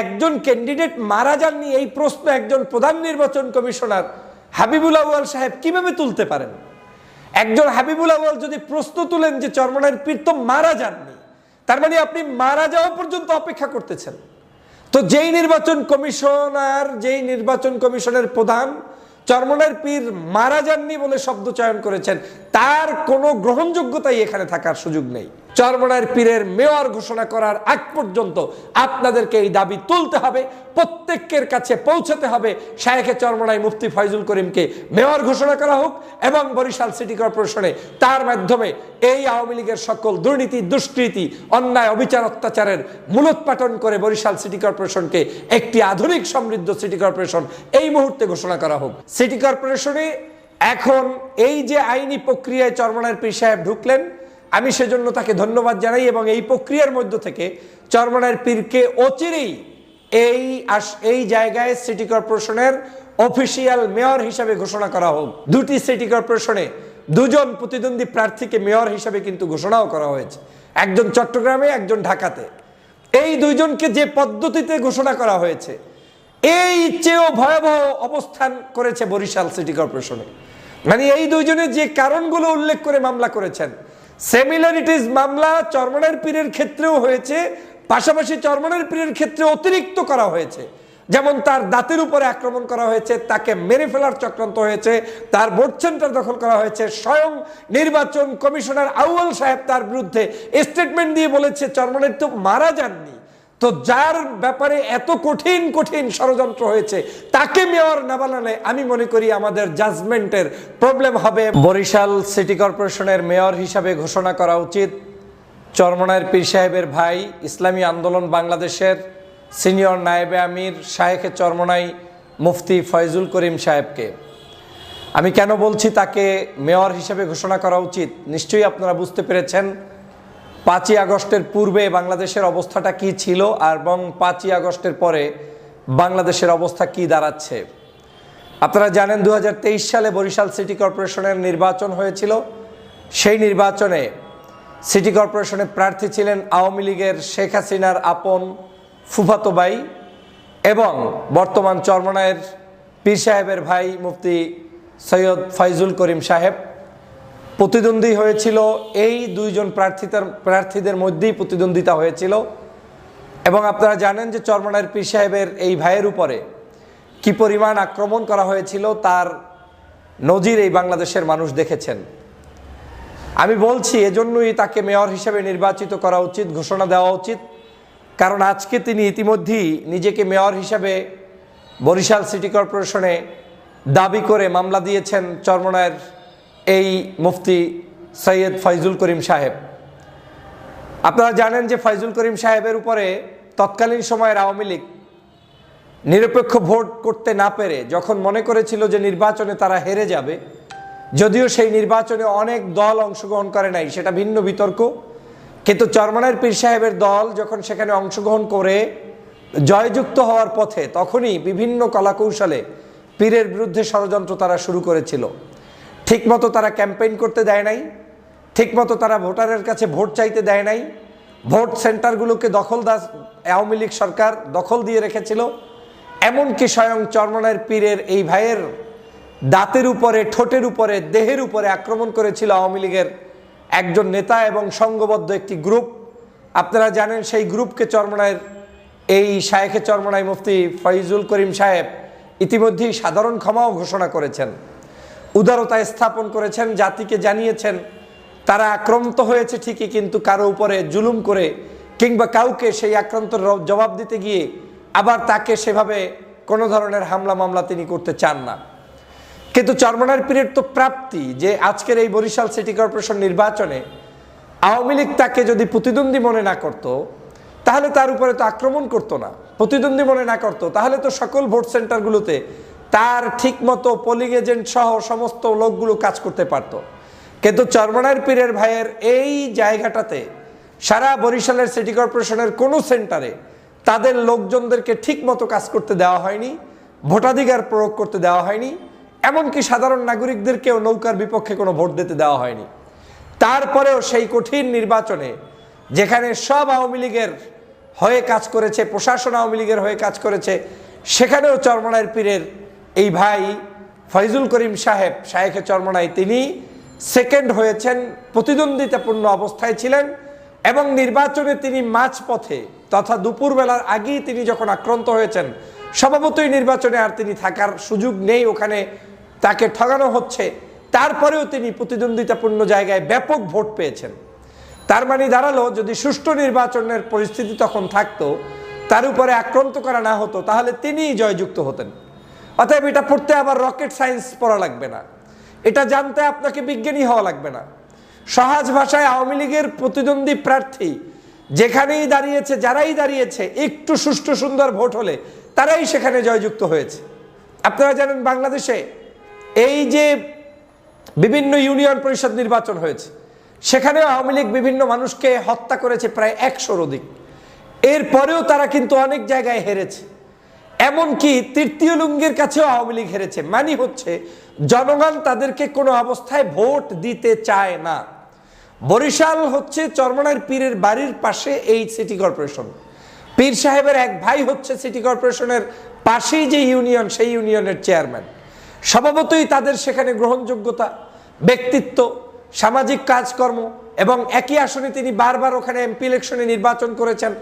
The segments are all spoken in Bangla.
একজন ক্যান্ডিডেট মারা যাননি, এই প্রশ্ন একজন প্রধান নির্বাচন কমিশনার হাবিবুল আউয়াল সাহেব কীভাবে তুলতে পারেন? একজন হাবিবুল আউয়াল যদি প্রশ্ন তুলেন যে চরমনার পীর তো মারা যাননি, তার মানে আপনি মারা যাওয়া পর্যন্ত অপেক্ষা করতেছেন। তো যেই নির্বাচন কমিশনার, যেই নির্বাচন কমিশনের প্রধান চরমনার পীর মারা যাননি বলে শব্দ চয়ন করেছেন তার কোনো গ্রহণযোগ্যতাই এখানে থাকার সুযোগ নেই। চরমনার পীরের মেয়র ঘোষণা করার আগ পর্যন্ত আপনাদেরকে এই দাবি তুলতে হবে, প্রত্যেকের কাছে পৌঁছাতে হবে। শায়েখে চরমনাই মুফতি ফয়জুল করিমকে মেয়র ঘোষণা করা হোক এবং বরিশাল সিটি কর্পোরেশনে তার মাধ্যমে এই আওয়ামী লীগের সকল দুর্নীতি, দুষ্কৃতি, অন্যায়, অবিচার, অত্যাচারের মূলোৎপাটন করে বরিশাল সিটি কর্পোরেশনকে একটি আধুনিক সমৃদ্ধ সিটি কর্পোরেশন এই মুহূর্তে ঘোষণা করা হোক। সিটি কর্পোরেশনে এখন এই যে আইনি প্রক্রিয়ায় চরমনার পীর সাহেব ঢুকলেন, আমি সেজন্য তাকে ধন্যবাদ জানাই এবং এই প্রক্রিয়ার মধ্য থেকে চরমনার পীরকে অচিরেই এই এই জায়গায় সিটি কর্পোরেশনের অফিসিয়াল মেয়র হিসাবে ঘোষণা করা হোক। দুটি সিটি কর্পোরেশনে দুজন প্রতিদ্বন্দ্বী প্রার্থীকে মেয়র হিসাবে কিন্তু ঘোষণাও করা হয়েছে। একজন চট্টগ্রামে, একজন ঢাকাতে। এই দুইজনকে যে পদ্ধতিতে ঘোষণা করা হয়েছে, এই চেয়েও ভয়াবহ অবস্থান করেছে বরিশাল সিটি কর্পোরেশনে। মানে এই দুইজনে যে কারণগুলো উল্লেখ করে মামলা করেছেন, সেমিলারিটিস মামলা চরমনের পীরের ক্ষেত্রেও হয়েছে, পাশাপাশি চরমনের পীরের ক্ষেত্রে অতিরিক্ত করা হয়েছে। যেমন তার দাঁতের উপরে আক্রমণ করা হয়েছে, তাকে মেরে ফেলার চক্রান্ত হয়েছে, তার ভোট সেন্টার দখল করা হয়েছে, স্বয়ং নির্বাচন কমিশনার আউয়াল সাহেব তার বিরুদ্ধে স্টেটমেন্ট দিয়ে বলেছে, চর্মনের তো মারা যাননি। তো যার ব্যাপারে এত কঠিন কঠিন ষড়যন্ত্র হয়েছে, তাকে মেয়র না বানালে আমি মনে করি আমাদের জাজমেন্টের প্রবলেম হবে। বরিশাল সিটি কর্পোরেশনের মেয়র হিসাবে ঘোষণা করা উচিত। চরমনায়ের পীর সাহেবের ভাই, ইসলামী আন্দোলন বাংলাদেশের সিনিয়র নায়েবে আমির শাহেখে চরমনাই মুফতি ফয়জুল করিম সাহেবকে। আমি কেন বলছি তাকে মেয়র হিসেবে ঘোষণা করা উচিত? নিশ্চয়ই আপনারা বুঝতে পেরেছেন। পাঁচই আগস্টের পূর্বে বাংলাদেশের অবস্থাটা কি ছিল এবং পাঁচই আগস্টের পরে বাংলাদেশের অবস্থা কি দাঁড়াচ্ছে? আপনারা জানেন দু হাজার তেইশ সালে বরিশাল সিটি কর্পোরেশনের নির্বাচন হয়েছিল। সেই নির্বাচনে সিটি কর্পোরেশনে প্রার্থী ছিলেন আওয়ামী লীগের শেখ হাসিনার আপন ফুফাতো ভাই এবং বর্তমান চরমনায়ের পীর সাহেবের ভাই মুফতি সৈয়দ ফয়জুল করিম সাহেব। প্রতিদ্বন্দ্বী হয়েছিল, এই দুইজন প্রার্থীতার, প্রার্থীদের মধ্যেই প্রতিদ্বন্দ্বিতা হয়েছিল। এবং আপনারা জানেন যে চরমনায়ের পীর সাহেবের এই ভাইয়ের উপরে কি পরিমাণ আক্রমণ করা হয়েছিল, তার নজির এই বাংলাদেশের মানুষ দেখেছেন। আমি বলছি, এজন্যই তাকে মেয়র হিসেবে নির্বাচিত করা উচিত, ঘোষণা দেওয়া উচিত। কারণ আজকে তিনি ইতিমধ্যেই নিজেকে মেয়র হিসেবে বরিশাল সিটি কর্পোরেশনে দাবি করে মামলা দিয়েছেন চরমনায়ের এই মুফতি সৈয়দ ফয়জুল করিম সাহেব। আপনারা জানেন যে ফয়জুল করিম সাহেবের উপরে তৎকালীন সময়ের আওয়ামী লীগ নিরপেক্ষ ভোট করতে না পেরে যখন মনে করেছিল যে নির্বাচনে তারা হেরে যাবে, যদিও সেই নির্বাচনে অনেক দল অংশগ্রহণ করে নাই, সেটা ভিন্ন বিতর্ক। কিন্তু চরমনার পীর সাহেবের দল যখন সেখানে অংশগ্রহণ করে জয়যুক্ত হওয়ার পথে তখনই বিভিন্ন কলাকৌশলে পীরের বিরুদ্ধে ষড়যন্ত্র তারা শুরু করেছিল। ঠিকমতো তারা ক্যাম্পেইন করতে দেয় নাই, ঠিকমতো তারা ভোটারের কাছে ভোট চাইতে দেয় নাই, ভোট সেন্টারগুলোকে দখলদার আওয়ামী লীগ সরকার দখল দিয়ে রেখেছিল, এমনকি স্বয়ং চরমনায়ের পীরের এই ভাইয়ের দাঁতের উপরে, ঠোঁটের উপরে, দেহের উপরে আক্রমণ করেছিল আওয়ামী লীগের একজন নেতা এবং সংঘবদ্ধ একটি গ্রুপ। আপনারা জানেন সেই গ্রুপকে চরমনায়ের, এই শায়েখে চরমনাই মুফতি ফয়জুল করিম সাহেব ইতিমধ্যেই সাধারণ ক্ষমাও ঘোষণা করেছেন। উদারতা স্থাপন করেছেন, জাতিকে জানিয়েছেন। তারা আক্রান্ত হয়েছে ঠিকই, কিন্তু কারও উপরে জুলুম করে কিংবা কাউকে সেই আক্রান্তর র- জবাব দিতে গিয়ে আবার তাকে সেভাবে কোনো ধরনের হামলা মামলা তিনি করতে চান না। কিন্তু চরমনার পীরের তো প্রাপ্তি যে আজকের এই বরিশাল সিটি কর্পোরেশন নির্বাচনে আওয়ামী লীগ তাকে যদি প্রতিদ্বন্দ্বী মনে না করত, তাহলে তার উপরে তো আক্রমণ করতো না। প্রতিদ্বন্দ্বী মনে না করতো, তাহলে তো সকল ভোট সেন্টারগুলোতে তার ঠিকমতো পোলিং এজেন্ট সহ সমস্ত লোকগুলো কাজ করতে পারতো। কিন্তু চরমনার পীরের ভাইয়ের এই জায়গাটাতে সারা বরিশালের সিটি কর্পোরেশনের কোনো সেন্টারে তাদের লোকজনদেরকে ঠিকমতো কাজ করতে দেওয়া হয়নি, ভোটাধিকার প্রয়োগ করতে দেওয়া হয়নি, এমনকি সাধারণ নাগরিকদেরকেও নৌকার বিপক্ষে কোনো ভোট দিতে দেওয়া হয়নি। তারপরেও সেই কঠিন নির্বাচনে যেখানে সব আওয়ামী লীগের হয়ে কাজ করেছে, প্রশাসন আওয়ামী লীগের হয়ে কাজ করেছে, সেখানেও চরমনায়ের পীরের এই ভাই ফয়জুল করিম সাহেব, শায়েখে চরমনাই তিনি সেকেন্ড হয়েছেন, প্রতিদ্বন্দ্বিতাপূর্ণ অবস্থায় ছিলেন এবং নির্বাচনে তিনি মাঝপথে তথা দুপুরবেলার আগেই তিনি যখন আক্রান্ত হয়েছেন, স্বভাবতই নির্বাচনে আর তিনি থাকার সুযোগ নেই ওখানে, তাকে ঠগানো হচ্ছে। তারপরেও তিনি প্রতিদ্বন্দ্বিতাপূর্ণ জায়গায় ব্যাপক ভোট পেয়েছেন। তার মানে দাঁড়াল, যদি সুষ্ঠু নির্বাচনের পরিস্থিতি তখন থাকতো, তার উপরে আক্রান্ত করা না হতো, তাহলে তিনিই জয়যুক্ত হতেন। অতএব এটা পড়তে আবার রকেট সায়েন্স পড়া লাগবে না। এটা জানতে আপনাকে বিজ্ঞানী হওয়া লাগবে না। সহজ ভাষায় আওয়ামী লীগের প্রতিদ্বন্দ্বী প্রার্থী যেখানেই দাঁড়িয়েছে, যারাই দাঁড়িয়েছে, একটু সুষ্ঠু সুন্দর ভোট হলে তারাই সেখানে জয়যুক্ত হয়েছে। আপনারা জানেন বাংলাদেশে এই যে বিভিন্ন ইউনিয়ন পরিষদ নির্বাচন হয়েছে, সেখানেও আওয়ামী লীগ বিভিন্ন মানুষকে হত্যা করেছে প্রায় একশোর অধিক। এরপরেও তারা কিন্তু অনেক জায়গায় হেরেছে। এমনকি তৃতীয় লুঙ্গির কাছেও আওয়ামী লীগ হেরেছে। মানে হচ্ছে, জনগণ তাদেরকে কোনো অবস্থায় ভোট দিতে চায় না। বরিশাল হচ্ছে চরমনার পীরের বাড়ির পাশে এই সিটি কর্পোরেশন। পীর সাহেবের এক ভাই হচ্ছে সিটি কর্পোরেশনের পাশেই যে ইউনিয়ন, সেই ইউনিয়নের চেয়ারম্যান। স্বভাবতই তাদের সেখানে গ্রহণযোগ্যতা, ব্যক্তিত্ব, সামাজিক কাজকর্ম এবং একই আসনে তিনি বারবার ওখানে এমপি ইলেকশনে নির্বাচন করেছেন।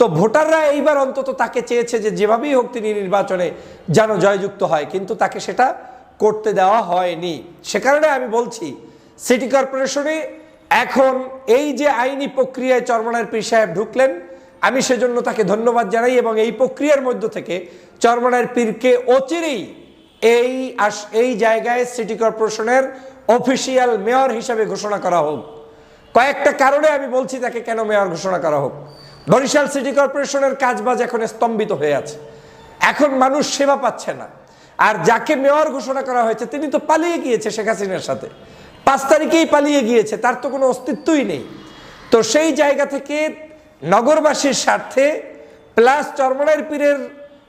তো ভোটাররা এইবার অন্তত তাকে চেয়েছে যে যেভাবেই হোক তিনি নির্বাচনে যেন জয়যুক্ত হয়, কিন্তু তাকে সেটা করতে দেওয়া হয়নি। সে কারণে আমি বলছি, সিটি কর্পোরেশনে এখন এই যে আইনি প্রক্রিয়ায় চরমনার পীর সাহেব ঢুকলেন, আমি সেজন্য তাকে ধন্যবাদ জানাই এবং এই প্রক্রিয়ার মধ্য থেকে চরমনার পীরকে অচিরেই এই আস- এই জায়গায় সিটি কর্পোরেশনের অফিসিয়াল মেয়র হিসাবে ঘোষণা করা হোক। কয়েকটা কারণে আমি বলছি তাকে কেন মেয়র ঘোষণা করা হোক। বরিশাল সিটি কর্পোরেশনের কাজবাজ এখন স্তম্ভিত হয়ে আছে। এখন মানুষ সেবা পাচ্ছে না। আর যাকে মেয়র ঘোষণা করা হয়েছে, তিনি তো পালিয়ে গিয়েছে শেখ হাসিনার সাথে। পাঁচ তারিখেই পালিয়ে গিয়েছে, তার তো কোনো অস্তিত্বই নেই। তো সেই জায়গা থেকে নগরবাসীর স্বার্থে প্লাস চরমনার পীরের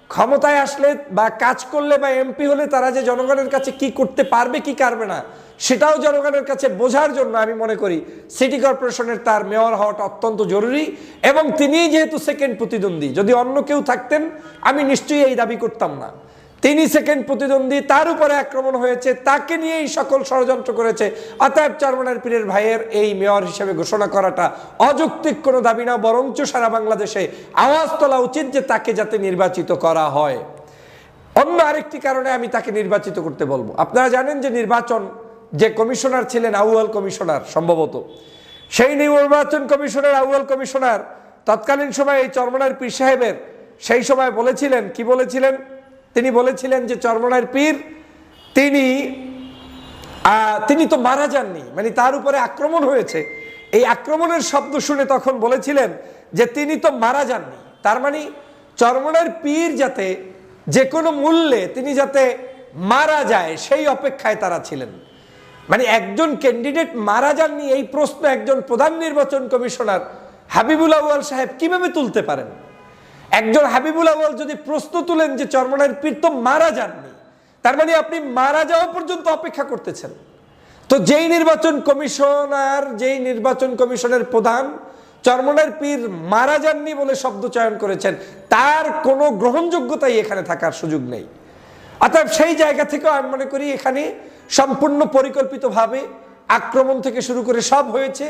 ক্ষমতায় আসলে বা কাজ করলে বা এমপি হলে তারা যে জনগণের কাছে কি করতে পারবে, কি পারবে না সেটাও জনগণের কাছে বোঝার জন্য আমি মনে করি সিটি কর্পোরেশনের তার মেয়র হওয়াটা অত্যন্ত জরুরি এবং তিনিই যেহেতু সেকেন্ড প্রতিদ্বন্দ্বী, যদি অন্য কেউ থাকতেন, আমি নিশ্চয়ই এই দাবি করতাম না। তিনি সেকেন্ড প্রতিদ্বন্দ্বী, তার উপরে আক্রমণ হয়েছে, তাকে নিয়েই সকল ষড়যন্ত্র করেছে। অতএব চারমানের পীরের ভাইয়ের এই মেয়র হিসেবে ঘোষণা করাটা অযৌক্তিক কোনো দাবি না, বরঞ্চ সারা বাংলাদেশে আওয়াজ তোলা উচিত যে তাকে যাতে নির্বাচিত করা হয়। অন্য আরেকটি কারণে আমি তাকে নির্বাচিত করতে বলব। আপনারা জানেন যে নির্বাচন যে কমিশনার ছিলেন আউয়াল কমিশনার সম্ভবত। সেই নির্বাচন কমিশনের আউয়াল কমিশনার তৎকালীন সময় এই চরমনার পীর সাহেবের সেই সময় বলেছিলেন, কি বলেছিলেন? তিনি বলেছিলেন যে চরমনার পীর, তিনি তিনি তো মারা যাননি মানে তার উপরে আক্রমণ হয়েছে। এই আক্রমণের শব্দ শুনে তখন বলেছিলেন যে তিনি তো মারা যাননি। তার মানে চরমনের পীর যাতে যে কোনো মূল্যে তিনি যাতে মারা যায়, সেই অপেক্ষায় তারা ছিলেন। মানে একজন ক্যান্ডিডেট মারা যাননি, এই প্রশ্ন একজন প্রধান নির্বাচন কমিশনার হাবিবুল আউয়াল সাহেব কীভাবে তুলতে পারেন? একজন হাবিবুল আউয়াল যদি প্রশ্ন তুলেন যে চরমনের পীর তো মারা যাননি, তার মানে আপনি মারা যাওয়া পর্যন্ত অপেক্ষা করতেছেন। তো যেই নির্বাচন কমিশনার, যেই নির্বাচন কমিশনের প্রধান চরমনের পীর মারা যাননি বলে শব্দ চয়ন করেছেন, তার কোনো গ্রহণযোগ্যতাই এখানে থাকার সুযোগ নেই। অর্থাৎ সেই জায়গা থেকেও আমি মনে করি এখানে সম্পূর্ণ পরিকল্পিতভাবে আক্রমণ থেকে শুরু করে সব হয়েছে।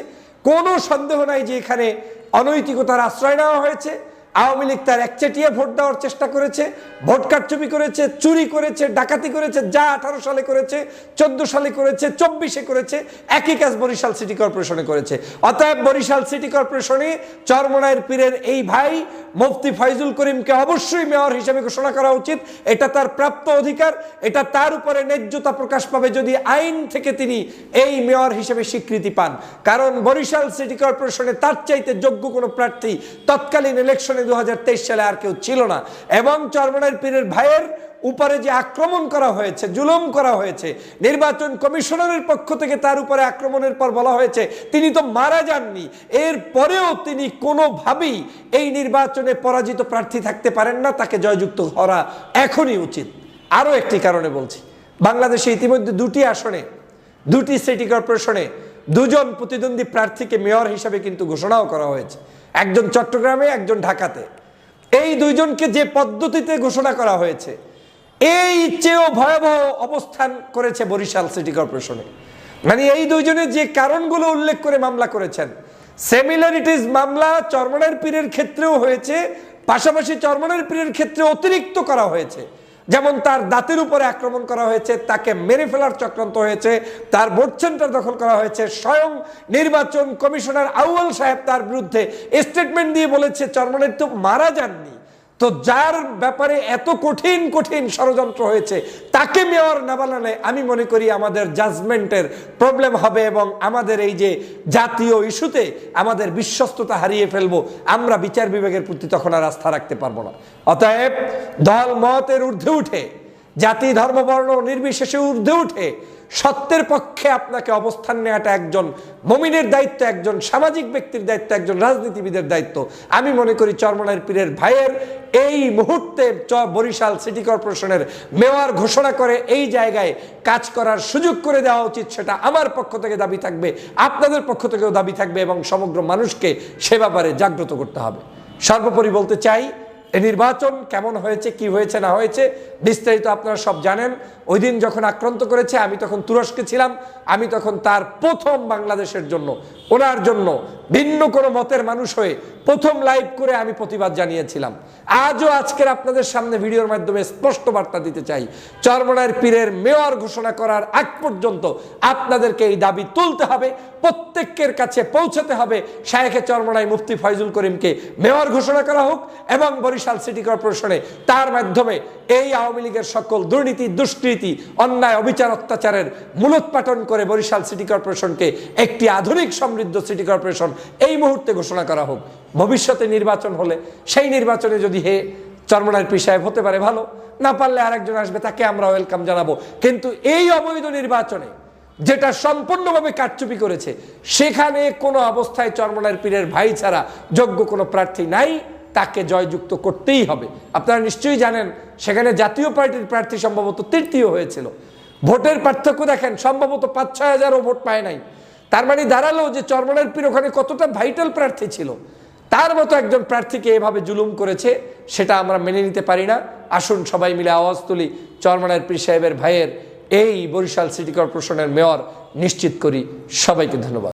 কোনো সন্দেহ নাই যে এখানে অনৈতিকতার আশ্রয় নেওয়া হয়েছে। আওয়ামী লীগ তার একচেটিয়া ভোট দেওয়ার চেষ্টা করেছে, ভোট কারচুপি করেছে, চুরি করেছে, ডাকাতি করেছে, যা আঠারো সালে করেছে, চোদ্দ সালে করেছে, চব্বিশে করেছে, একই কাজ বরিশাল সিটি কর্পোরেশনে করেছে। অতএব বরিশাল সিটি কর্পোরেশনে চরমনায়ের পীরের এই ভাই মুফতি ফয়জুল করিমকে অবশ্যই মেয়র হিসেবে ঘোষণা করা উচিত। এটা তার প্রাপ্ত অধিকার, এটা তার উপরে ন্যায্যতা প্রকাশ পাবে যদি আইন থেকে তিনি এই মেয়র হিসেবে স্বীকৃতি পান। কারণ বরিশাল সিটি কর্পোরেশনে তার চাইতে যোগ্য কোনো প্রার্থী তৎকালীন ইলেকশনে দু সালে আর কেউ ছিল না। এবং চরমনের পীরের ভাইয়ের উপরে যে আক্রমণ করা হয়েছে, জুলুম করা হয়েছে, নির্বাচন কমিশনারের পক্ষ থেকে তার উপরে আক্রমণের পর বলা হয়েছে, তিনি তো মারা যাননি। এর পরেও তিনি কোনোভাবেই এই নির্বাচনে পরাজিত প্রার্থী থাকতে পারেন না, তাকে জয়যুক্ত করা এখনই উচিত। আরও একটি কারণে বলছি, বাংলাদেশে ইতিমধ্যে দুটি আসনে, দুটি সিটি কর্পোরেশনে দুজন প্রতিদ্বন্দ্বী প্রার্থীকে মেয়র হিসাবে কিন্তু ঘোষণাও করা হয়েছে। একজন চট্টগ্রামে, একজন ঢাকাতে। এই দুইজনকে যে পদ্ধতিতে ঘোষণা করা হয়েছে, এই চেয়েও ভয়াবহ অবস্থান করেছে বরিশাল সিটি কর্পোরেশনে। মানে এই দুইজনের যে কারণগুলো উল্লেখ করে মামলা করেছেন, সেমিলারিটিস মামলা চরমনের পীরের ক্ষেত্রেও হয়েছে, পাশাপাশি চরমনের পীরের ক্ষেত্রে অতিরিক্ত করা হয়েছে। যেমন তার দাঁতের উপরে আক্রমণ করা হয়েছে, তাকে মেরে ফেলার চক্রান্ত হয়েছে, তার ভোট সেন্টার দখল করা হয়েছে, স্বয়ং নির্বাচন কমিশনার আউয়াল সাহেব তার বিরুদ্ধে স্টেটমেন্ট দিয়ে বলেছে চরমনের তো মারা যাননি। তো যার ব্যাপারে এত কঠিন কঠিন ষড়যন্ত্র হয়েছে, তাকে মেয়র না বানালে আমি মনে করি আমাদের জাজমেন্টের প্রবলেম হবে এবং আমাদের এই যে জাতীয় ইস্যুতে আমাদের বিশ্বস্ততা হারিয়ে ফেলব, আমরা বিচার বিভাগের প্রতি তখন আর আস্থা রাখতে পারব না। অতএব দল মতের ঊর্ধ্বে উঠে, জাতি ধর্ম বর্ণ নির্বিশেষে ঊর্ধ্বে উঠে সত্যের পক্ষে আপনাকে অবস্থান নেওয়াটা একজন মমিনের দায়িত্ব, একজন সামাজিক ব্যক্তির দায়িত্ব, একজন রাজনীতিবিদের দায়িত্ব। আমি মনে করি চরমনের পীরের ভাইয়ের এই মুহূর্তে বরিশাল সিটি কর্পোরেশনের মেয়র ঘোষণা করে এই জায়গায় কাজ করার সুযোগ করে দেওয়া উচিত, সেটা আমার পক্ষ থেকে দাবি থাকবে, আপনাদের পক্ষ থেকেও দাবি থাকবে এবং সমগ্র মানুষকে সে ব্যাপারে জাগ্রত করতে হবে। সর্বোপরি বলতে চাই এই নির্বাচন কেমন হয়েছে, কি হয়েছে, না হয়েছে, বিস্তারিত আপনারা সব জানেন। ওই দিন যখন আক্রান্ত করেছে, আমি তখন তুরস্কে ছিলাম, আমি তখন তার প্রথম বাংলাদেশের জন্য, ওনার জন্য ভিন্ন কোনো মতের মানুষ হয়ে প্রথম লাইভ করে আমি প্রতিবাদ জানিয়েছিলাম। আজও আজকের আপনাদের সামনে ভিডিওর মাধ্যমে স্পষ্ট বার্তা দিতে চাই। চরমনায়ের পীরের মেয়র ঘোষণা করার আগ পর্যন্ত আপনাদেরকে এই দাবি তুলতে হবে, প্রত্যেকের কাছে পৌঁছাতে হবে। শায়েখে চরমনাই মুফতি ফয়জুল করিমকে মেয়র ঘোষণা করা হোক এবং বরিশাল সিটি কর্পোরেশনে তার মাধ্যমে এই আওয়ামী লীগের সকল দুর্নীতি, দুষ্কৃতি, অন্যায়, অবিচার, অত্যাচারের মূলোৎপাটন করে বরিশাল সিটি কর্পোরেশনকে একটি আধুনিক সমৃদ্ধ সিটি কর্পোরেশন এই মুহূর্তে ঘোষণা করা হোক, ভবিষ্যতে নির্বাচন হলে সেই নির্বাচনে যদি হে চরমনার পি সাহেব হতে পারে ভালো, না পারলে আরেকজন আসবে, তাকে আমরা ওয়েলকাম জানাব। কিন্তু এই অবৈধ নির্বাচনে যেটা সম্পূর্ণভাবে কারচুপি করেছে, সেখানে কোনো অবস্থায় চরমনার পীরের ভাই ছাড়া যোগ্য কোনো প্রার্থী নাই, তাকে জয়যুক্ত করতেই হবে। আপনারা নিশ্চয়ই জানেন, সেখানে জাতীয় পার্টির প্রার্থী সম্ভবত তৃতীয় হয়েছিল। ভোটের পার্থক্য দেখেন, সম্ভবত পাঁচ ছয় হাজারও ভোট পায় নাই। তার মানে দাঁড়াল যে চরমনার পীর ওখানে কতটা ভাইটাল প্রার্থী ছিল। তার মতো একজন প্রার্থীকে এভাবে জুলুম করেছে, সেটা আমরা মেনে নিতে পারি না। আসুন সবাই মিলে আওয়াজ তুলি চরমনার পীর সাহেবের ভাইয়ের, এই বরিশাল সিটি কর্পোরেশনের মেয়র, নিশ্চিত করি সবাইকে ধন্যবাদ।